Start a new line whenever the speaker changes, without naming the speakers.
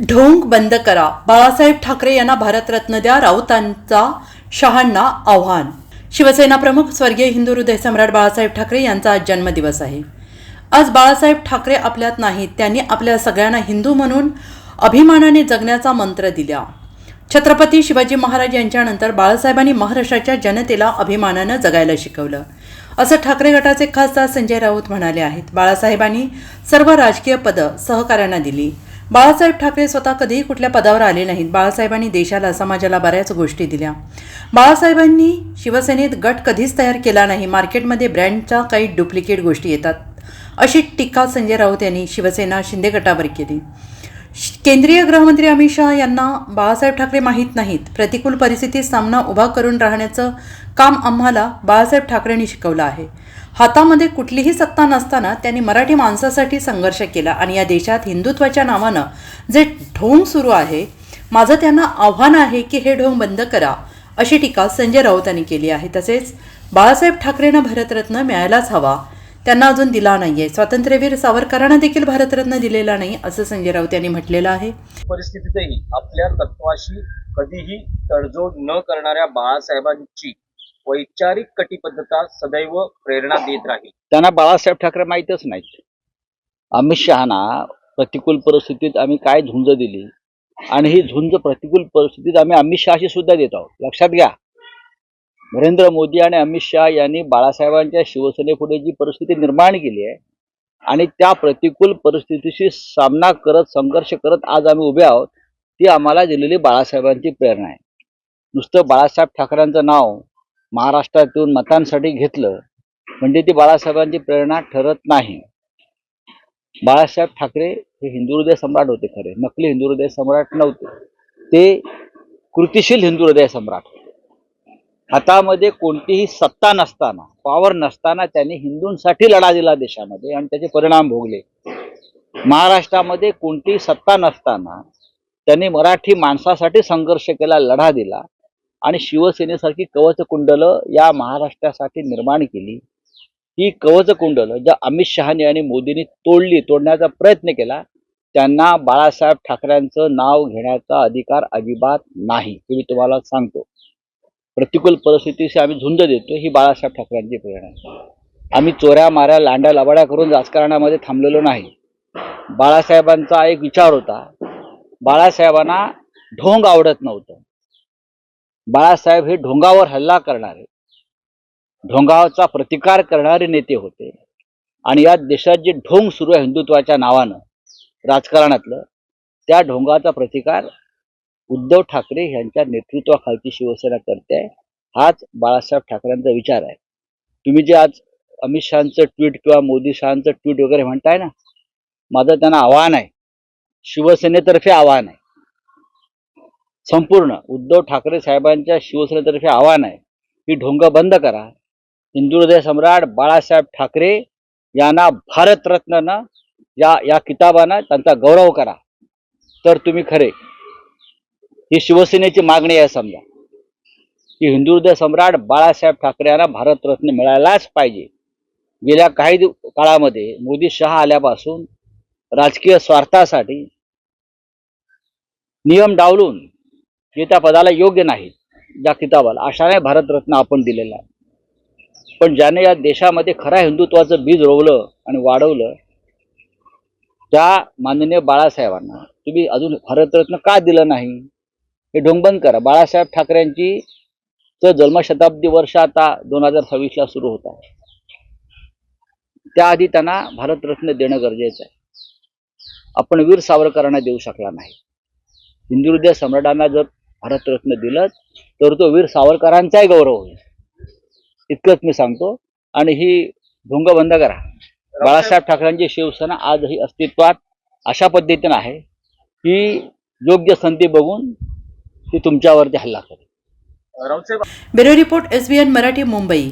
ढोंग बंद करा. बाळासाहेब ठाकरे यांना भारतरत्न द्या राऊतांचा शहांना आव्हान. शिवसेना प्रमुख स्वर्गीय हिंदू हृदय सम्राट बाळासाहेब ठाकरे यांचा आज जन्मदिवस आहे. आज बाळासाहेब ठाकरे आपल्यात नाहीत. त्यांनी आपल्या सगळ्यांना हिंदू म्हणून अभिमानाने जगण्याचा मंत्र दिला. छत्रपती शिवाजी महाराज यांच्यानंतर बाळासाहेबांनी महाराष्ट्राच्या जनतेला अभिमानानं जगायला शिकवलं. असं ठाकरे गटाचे खासदार संजय राऊत म्हणाले आहेत. बाळासाहेबांनी सर्व राजकीय पदं सहकाऱ्यांना दिली. बाळासाहेब ठाकरे स्वतः कधीही कुठल्या पदावर आले नाहीत. बाळासाहेबांनी देशाला समाजाला बऱ्याच गोष्टी दिल्या. बाळासाहेबांनी शिवसेनेत गट कधीच तयार केला नाही. मार्केटमध्ये ब्रँडच्या काही डुप्लिकेट गोष्टी येतात. अशी टीका संजय राऊत यांनी शिवसेना शिंदे गटावर केली. केंद्रीय गृहमंत्री अमित शहा यांना बाळासाहेब ठाकरे माहीत नाहीत. प्रतिकूल परिस्थितीत सामना उभा करून राहण्याचं काम आम्हाला बाळासाहेब ठाकरेंनी शिकवलं आहे. हातामध्ये कुठलीही सत्ता नसताना त्यांनी मराठी माणसासाठी संघर्ष केला आणि या देशात हिंदुत्वाच्या नावानं जे ढोंग सुरू आहे माझं त्यांना आव्हान आहे की हे ढोंग बंद करा अशी टीका संजय राऊत यांनी केली आहे. तसेच बाळासाहेब ठाकरेंना भारतरत्न मिळायलाच हवा त्यांना अजून दिला नाहीये. स्वातंत्र्यवीर सावरकरांना देखील भारतरत्न दिलेला नाही असं संजय राऊत यांनी म्हटलेलं आहे.
परिस्थितीतही आपल्या तत्वाशी कधीही तडजोड न करणाऱ्या बाळासाहेबांची वैचारिक कटिबद्धता सदैव प्रेरणा देत राहील.
त्यांना बाळासाहेब ठाकरे माहीतच नाहीत. अमित शहाना प्रतिकूल परिस्थितीत आम्ही काय झुंज दिली? आणि ही झुंज प्रतिकूल परिस्थितीत आम्ही अमित शहाशी सुद्धा देत आहोत. लक्षात घ्या. नरेंद्र मोदी आणि अमित शहा यांनी बाळासाहेबांच्या शिवसेनेपुढे जी परिस्थिती निर्माण केली आहे आणि त्या प्रतिकूल परिस्थितीशी सामना करत संघर्ष करत आज आम्ही उभे आहोत ती आम्हाला दिलेली बाळासाहेबांची प्रेरणा आहे. नुसतं बाळासाहेब ठाकरेंचं नाव महाराष्ट्रातून मतांसाठी घेतलं म्हणजे ती बाळासाहेबांची प्रेरणा ठरत नाही. बाळासाहेब ठाकरे हे हिंदू हृदय सम्राट होते खरे नकली हिंदू हृदय सम्राट नव्हते. ते कृतिशील हिंदू हृदय सम्राट हातामध्ये कोणतीही सत्ता नसताना पॉवर नसताना त्यांनी हिंदूंसाठी लढा दिला देशामध्ये आणि त्याचे परिणाम भोगले. महाराष्ट्रामध्ये कोणतीही सत्ता नसताना त्यांनी मराठी माणसासाठी संघर्ष केला लढा दिला आणि शिवसेनेसारखी कवचकुंडलं या महाराष्ट्रासाठी निर्माण केली. ही कवचकुंडलं ज्या अमित शहाने आणि मोदींनी तोडली तोडण्याचा प्रयत्न केला त्यांना बाळासाहेब ठाकरेंचं नाव घेण्याचा अधिकार अजिबात नाही हे मी तुम्हाला सांगतो. प्रतिकूल परिस्थितीशी आम्ही झुंज देतो ही बाळासाहेब ठाकरेंची प्रेरणा आहे. आम्ही चोऱ्या माऱ्या लांड्या लबाड्या करून राजकारणामध्ये थांबलेलो नाही. बाळासाहेबांचा एक विचार होता बाळासाहेबांना ढोंग आवडत नव्हतं. बाळासाहेब हे ढोंगावर हल्ला करणारे ढोंगाचा प्रतिकार करणारे नेते होते. आणि या देशात जे ढोंग सुरू आहे हिंदुत्वाच्या नावानं राजकारणातलं त्या ढोंगाचा प्रतिकार उद्धव ठाकरे यांच्या नेतृत्वाखालची शिवसेना करते आहे हाच बाळासाहेब ठाकरेंचा विचार आहे. तुम्ही जे आज अमित शहाचं ट्विट किंवा मोदी शहाचं ट्विट वगैरे म्हणताय ना माझं त्यांना आव्हान आहे. शिवसेनेतर्फे आव्हान आहे. संपूर्ण उद्धव ठाकरे साहेबांच्या शिवसेनेतर्फे आव्हान आहे. ही ढोंग बंद करा. हिंदू हृदय सम्राट बाळासाहेब ठाकरे यांना भारतरत्नानं या या किताबानं त्यांचा गौरव करा. तर तुम्ही खरे. ही शिवसेनेची मागणी आहे समजा. की हिंदू हृदय सम्राट बाळासाहेब ठाकरे यांना भारतरत्न मिळायलाच पाहिजे. गेल्या काही काळामध्ये मोदी शहा आल्यापासून राजकीय स्वार्थासाठी नियम डावलून जे त्या पदाला योग्य नाही ज्या किताबाला अशाने भारतरत्न आपण दिलेला आहे. पण ज्याने या देशामध्ये खरा हिंदुत्वाचं बीज रोवलं आणि वाढवलं त्या माननीय बाळासाहेबांना तुम्ही अजून भारतरत्न का दिलं नाही? हे ढोंगबंद करा. बाळासाहेब ठाकरेंची च जन्मशताब्दी वर्ष आता दोन हजार सव्वीसला सुरू होत आहे. त्याआधी त्यांना भारतरत्न देणं गरजेचं आहे. आपण वीर सावरकरांना देऊ शकला नाही. हिंदुहृदय सम्राटांना जर भारतरत्न दिलं तर तो वीर सावरकरांचाही गौरव होईल. इतकंच मी सांगतो. आणि ही ढोंग बंद करा. बाळासाहेब ठाकरेंची शिवसेना आजही अस्तित्वात अशा पद्धतीनं आहे. की योग्य संधी बघून ती तुमच्यावरती हल्ला करेल.
Bureau report S Marathi Mumbai.